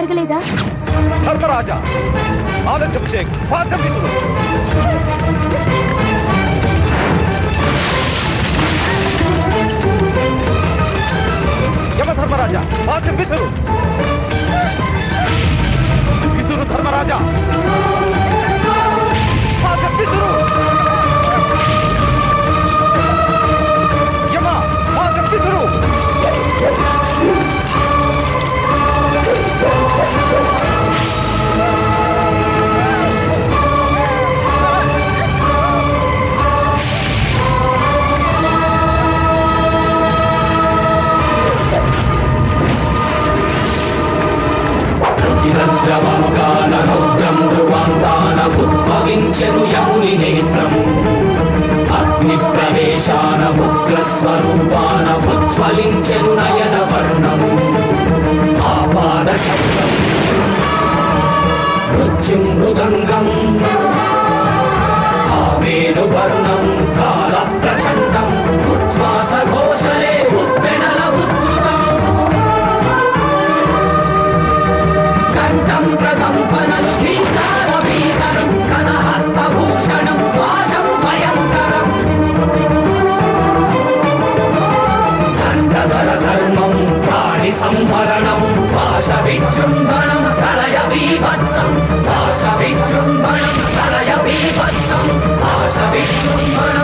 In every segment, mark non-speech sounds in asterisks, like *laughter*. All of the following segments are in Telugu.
జరగలేదా? ధర్మరాజా ఆలస్యం చేయకు పాఠం యమధర్మరాజా పాఠం యముని అగ్ని ప్రవేశాన ఉగ్రస్వరూపాన ఉజ్వలించెను నయన వర్ణం ఆపాద శబ్దం మృత్యుం మృదంగం ఆవేను వర్ణం. కాల ప్రాణి భాష విజృంభణం కలయ బీభత్సం భాష విజృంభణం కలయ బీభత్సం భాష విజృంభణం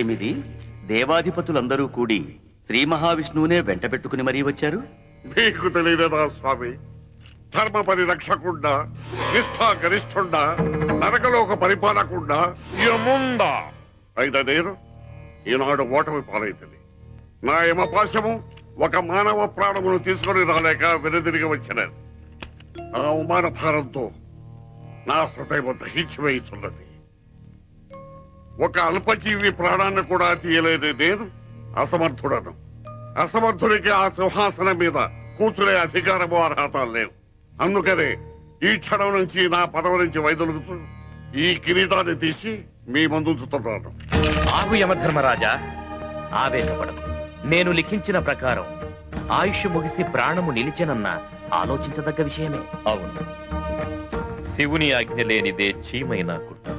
ఏమిది? దేవాధిపతులందరూ కూడి శ్రీ మహావిష్ణువునే వెంట పెట్టుకుని మరీ వచ్చారు? మీకు తెలియదా స్వామి ధర్మ పరిరక్షకుండా నిష్ఠా గరిష్ఠుండా నరకలోక పరిపాలకుండా యముండా. అయితే నేను ఈనాడు ఓటమి పాలైతుంది నా యమపాశము ఒక మానవ ప్రాణమును తీసుకొని రాలేక వెనుదిరిగి వచ్చిన ఆ అవమాన భారంతో నా హృదయం దహించివేయుతున్నది ఒక అల్పజీవి ప్రాణాన్ని కూడా తీయలేదు నేను? అసమర్థుడను. అసమర్థుడికి ఆ సింహాసనం మీద కూర్చునే అధికారము అర్హత లేవు అందుకనే ఈ క్షణం నుంచి నా పదవి నుంచి వైదొలుగుతూ ఈ కిరీటాన్ని తీసి మీ ముందుతున్నాను ఆగు యమధర్మరాజా. ఆవేశపడదు నేను లిఖించిన ప్రకారం ఆయుష్ ముగిసి ప్రాణము నిలిచెనన్న ఆలోచించదగ్గ విషయమే. అవును. శివుని ఆజ్ఞ లేనిదే చీమైన కుట్ట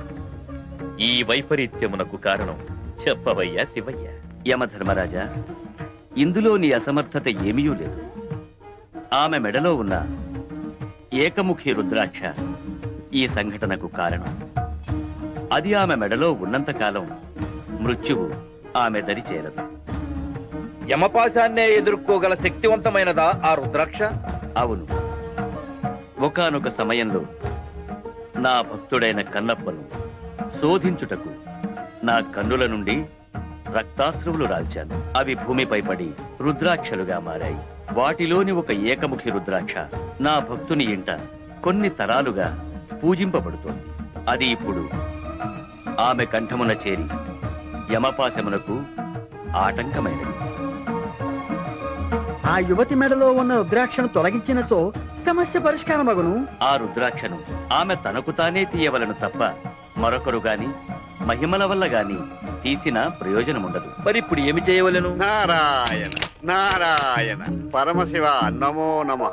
ఈ వైపరీత్యమునకు కారణం చెప్పవయ్యా శివయ్య. యమధర్మరాజా ఇందులో నీ అసమర్థత ఏమీయూ లేదు. ఆమె మెడలో ఉన్న ఏకముఖి రుద్రాక్ష ఈ సంఘటనకు కారణం. అది ఆమె మెడలో ఉన్నంతకాలం మృత్యువు ఆమె దరి చేరదు. యమపాశాన్నే ఎదుర్కోగల శక్తివంతమైనదా ఆ రుద్రాక్ష? అవును. ఒకానొక సమయంలో నా భక్తుడైన కన్నప్పను శోధించుటకు నా కన్నుల నుండి రక్తాశ్రువులు రాల్చాను. అవి భూమిపై పడి రుద్రాక్షలుగా మారాయి. వాటిలోని ఒక ఏకముఖి రుద్రాక్ష నా భక్తుని ఇంట కొన్ని తరాలుగా పూజింపబడుతోంది. అది ఇప్పుడు ఆమె కంఠమున చేరి యమపాశమునకు ఆటంకమైనది. ఆ యువతి మెడలో ఉన్న రుద్రాక్షను తొలగించినచో సమస్య పరిష్కారమగును. ఆ రుద్రాక్షను ఆమె తనకు తానే తీయవలను తప్ప మరొకరు గాని మహిమల వల్ల గాని తీసిన ప్రయోజనముండదు. మరి ఇప్పుడు ఏమి చేయవలెను? నారాయణ నారాయణ పరమశివ నమో నమ.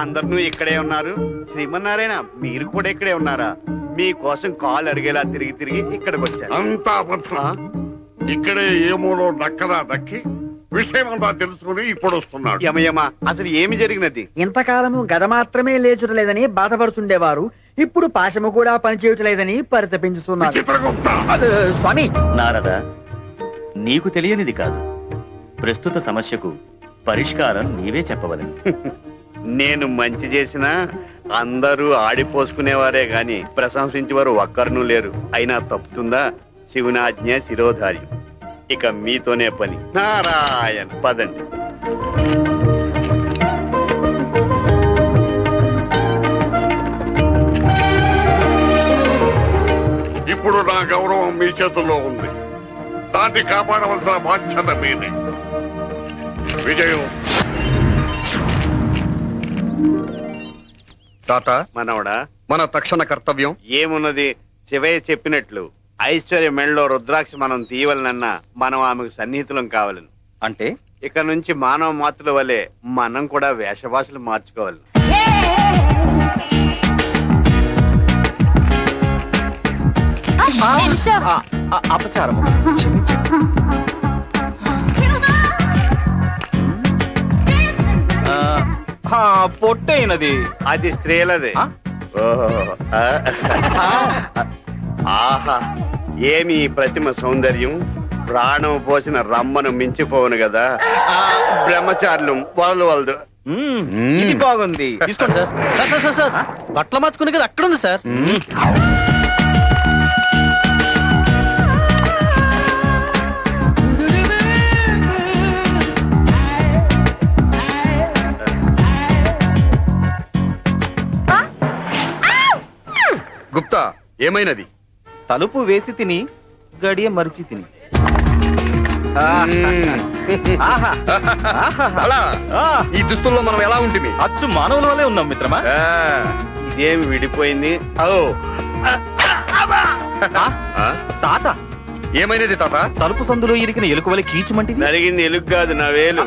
అందరూ ఇక్కడే ఉన్నారు. శ్రీమన్నారాయణ మీరు కూడా ఇక్కడే ఉన్నారా? మీకోసం కాలు అడిగేలా తిరిగి తిరిగి ఇక్కడికి వచ్చాను అంతా ఇక్కడే ఏమోలో దక్కదా దక్కి విషయం అంతా తెలుసుకుని ఇప్పుడు వస్తున్నాడు. యమయమ అసలు ఏమి జరిగినది? ఇంతకాలము గద మాత్రమే లేచుటలేదని బాధపడుతుండేవారు ఇప్పుడు పాశము కూడా పనిచేయటలేదని పరితపించుతున్నారు చిత్రగుప్త అదే, స్వామి! నారద నీకు తెలియనిది కాదు. ప్రస్తుత సమస్యకు పరిష్కారం నీవే చెప్పవలను *laughs* నేను మంచి చేసినా అందరూ ఆడిపోసుకునేవారే గాని ప్రశంసించేవారు ఒక్కరునూ లేరు. అయినా తప్పుతుందా? శివునాజ్ఞ శిరోధార్యం. ఇక మీతోనే పని. నారాయణ పదండి. ఇప్పుడు నా గౌరవం మీ చేతుల్లో ఉంది. దాన్ని కాపాడవలసిన బాధ్యత మీదే. విజయం. తాత మనవడా? మన తక్షణ కర్తవ్యం? ఏమున్నది? శివయ్య చెప్పినట్లు. ఐశ్వర్య మెళ్ళలో రుద్రాక్ష మనం తీయవలనన్నా మనం ఆమెకు సన్నిహితులం కావాలను. అంటే? ఇక నుంచి మానవ మాతృల వలె మనం కూడా వేషభాషలు మార్చుకోవాలి అపచారము. పొట్టైనది. అది స్త్రీలది. ఓహో. ఆ. ఆహా ఏమి ఈ ప్రతిమ సౌందర్యం? ప్రాణం పోసిన రమ్మను మించిపోవును కదా. బ్రహ్మచారులు వలదు వలదు ఇది బాగుంది. తీసుకోండి sir. Sir sir sir sir బట్టలు మార్చుకునే కదా అక్కడ ఉంది సార్. గుప్తా ఏమైనది? తలుపు వేసి తిని గడియ మరిచి తిని. అలా. ఈ దుస్తుల్లో మనం ఎలా ఉంటుంది అచ్చు మానవుల వల్లే ఉన్నాం మిత్రమా? ఆ, ఇదేమి విడిపోయింది? ఓ. తాత. ఏమైనది తాత? తలుపు సందులో ఇరికిన ఎలుక వల్ల కీచుమంటివి? నలిగింది ఎలుగు కాదు నా వేలు.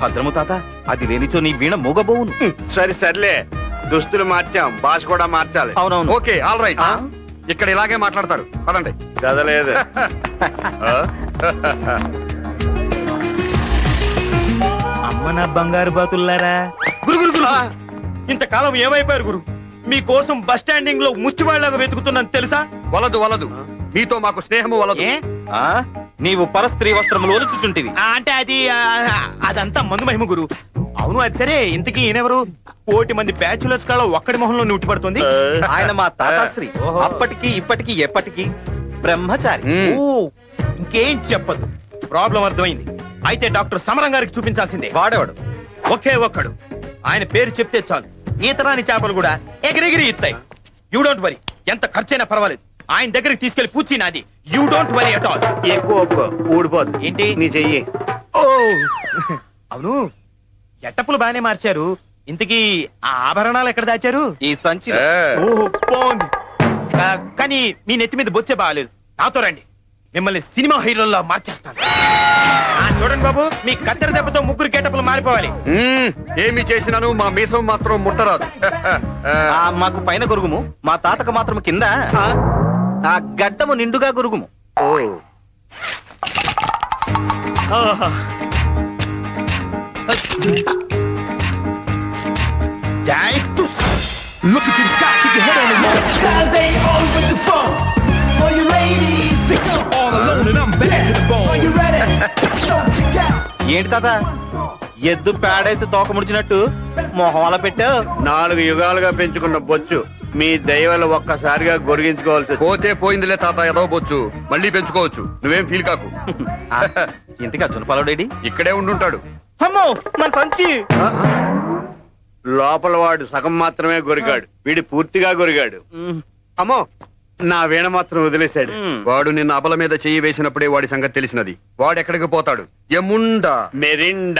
భద్రము తాత అది లేనిచో నీ వీణ మూగబోవును. సరే సర్లే. దుస్తులు మార్చాం భాష కూడా మార్చాలి. అవునవును. Okay all right. ఇక్కడ ఇలాగే మాట్లాడతారు. పదండి. చదలేదు. *laughs* అమ్మ నా బంగారు బాతుల్లారా? గురు గురు గురు. ఇంతకాలం ఏమైపోయారు గురు? మీకోసం బస్ స్టాండింగ్లో ముష్టివాళ్ళగా వెతుకుతున్నాను తెలుసా? వలదు వలదు. మీతో మాకు స్నేహము వలదు. నీవు పరస్త్రీ వస్త్రములు ఒలుచుచుంటివి. ఆ, అంటే అది అదంతా మందు మహిమ గురు. అవును అది సరే. ఇంతకీ ఈయనెవరు? కోటి మంది బ్యాచులర్స్ కాళ్ళ ఒక్కడి మొహంలో నూటి పడుతుంది. ఆయన మా తాతాశ్రీ. అప్పటికి ఇప్పటికి ఎప్పటికి బ్రహ్మచారి. ఓ ఇంకేం చెప్పదు. ప్రాబ్లం అర్థమైంది. అయితే డాక్టర్ సమరం గారికి చూపించాల్సిందే. వాడేవాడు? ఒకే ఒక్కడు. ఆయన పేరు చెప్తే చాలు. ఈతరాని చేపలు కూడా ఎగిరెగిరి ఇస్తాయి యూ డోంట్ వరీ ఎంత ఖర్చైనా పర్వాలేదు. ఆయన దగ్గరికి తీసుకెళ్ళి పూచి నాది. You don't worry at all ఎక్కువ ఊడిపోద్ది. ఏంటి? నీ చెయ్యి. ఓ! అవును. ఎట్టప్పులు బానే మార్చారు. ఇంతకీ ఆ ఆభరణాలు ఎక్కడ దాచారు? ఈ సంచి ఏ, ఓహో బాగుంది ఆ, కానీ మీ నెత్తి మీద బొచ్చే బాగాలేదు. నాతో రండి. మిమ్మల్ని సినిమా హీరోల్లో మార్చేస్తాను. ఆ, చూడండి బాబు మీ కత్తెర దెబ్బతో ముగ్గురు గెటప్పులు మారిపోవాలి. మ్మ్. ఏమి చేసినాను మా మీసం మాత్రం ముట్టరాదు. ఆ మాకు పైన గురుగుము మా తాతకు మాత్రం కింద. ఆ. గడ్డము నిండుగా గురుగుము. ఓ. Look into the sky, keep your head on the wall. All with the phone. All you ladies, pick up. All alone and I'm bad to the Are bone. you ready? So check out. ఏంటి తాత ఎద్దు పేడేసి తోక ముడిచినట్టు మొహం అలా పెట్టావు నాలుగు యుగాలుగా పెంచుకున్న బొచ్చు మీ దైవాలు ఒక్కసారిగా గొరిగించుకోవాల్సి. పోతే పోయిందిలే తాత ఎదవబోచ్చు మళ్ళీ పెంచుకోవచ్చు నువ్వేం ఫీల్ కాకు ఆ, ఇంతకా చునపాలోడేడి ఇక్కడే ఉండుంటాడు అమ్మో మన సంచి. లోపల వాడు సగం మాత్రమే గొరిగాడు. వీడి పూర్తిగా గొరిగాడు. మ్మ్. అమ్మో నా వీణ మాత్రం వదిలేశాడు. వాడు నిన్న అబల మీద చెయ్యి వేసినప్పుడే వాడి సంగతి తెలిసినది. వాడు ఎక్కడికి పోతాడు? ఎముండా మెరిండా.